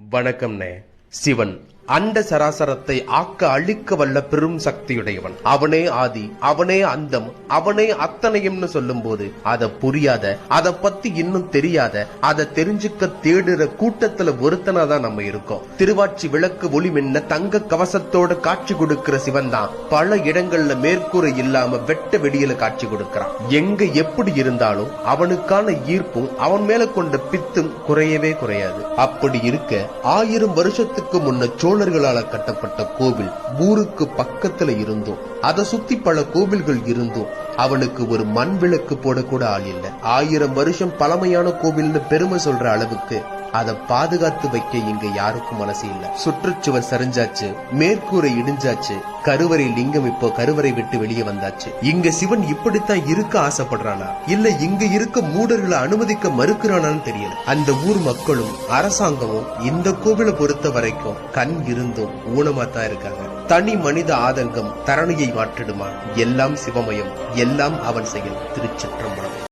வணக்கம்னே சிவன். அண்ட சராசரத்தை ஆக்க அழிக்க வல்ல பெரும் சக்தியுடையவன். அவனே ஆதி அவனே அந்தம் அவனே அத்தனையும்னு சொல்லும்போது அத புரியாத அத பத்தி இன்னும் தெரியாத அத தெரிஞ்சுக்க தேடுற கூட்டத்துல ஒருத்தனா தான் நம்ம இருக்கோம். திருவாச்சி விளக்கு ஒளி மின்ன தங்க கவசத்தோட காட்சி கொடுக்கிற சிவன் தான் பல இடங்கள்ல மேற்கூரை இல்லாம வெட்ட வெடியில காட்சி கொடுக்கிறான். எங்க எப்படி இருந்தாலும் அவனுக்கான ஈர்ப்பும் அவன் மேல கொண்ட பித்தும் குறையவே குறையாது. அப்படி இருக்க ஆயிரம் வருஷத்துக்கு முன்ன சோழர்களால கட்டப்பட்ட கோவில் ஊருக்கு பக்கத்துல இருந்தும். அதை சுத்தி பல கோவில்கள் இருந்தும். அவனுக்கு ஒரு மண் விளக்கு போடக்கூட ஆள் இல்லை. ஆயிரம் வருஷம் பழமையான கோவில்னு பெருமை சொல்ற அளவுக்கு. அதை பாதுகாத்து வைக்க இங்க யாருக்கும் மனசு இல்ல. சுற்றுச்சுவர் சரிஞ்சாச்சு மேற்கூரை இடிஞ்சாச்சு கருவறை லிங்கம் இப்போ கருவறை விட்டு வெளியே வந்தாச்சு. இங்க சிவன் இப்படித்தான் இருக்க ஆசைப்படுறானா? இல்ல இங்க இருக்க மூடர்களை அனுமதிக்க மறுக்கிறானான்னு தெரியல. அந்த ஊர் மக்களும் அரசாங்கமும் இந்த கோவிலை பொறுத்த வரைக்கும் கண் இருந்தும் ஊனமா தான் இருக்காங்க. தனி மனித ஆதங்கம் தரணியை மாற்றிடுமா? எல்லாம் சிவமயம் எல்லாம் அவன் செயல் திருச்சிற்றம்பலம்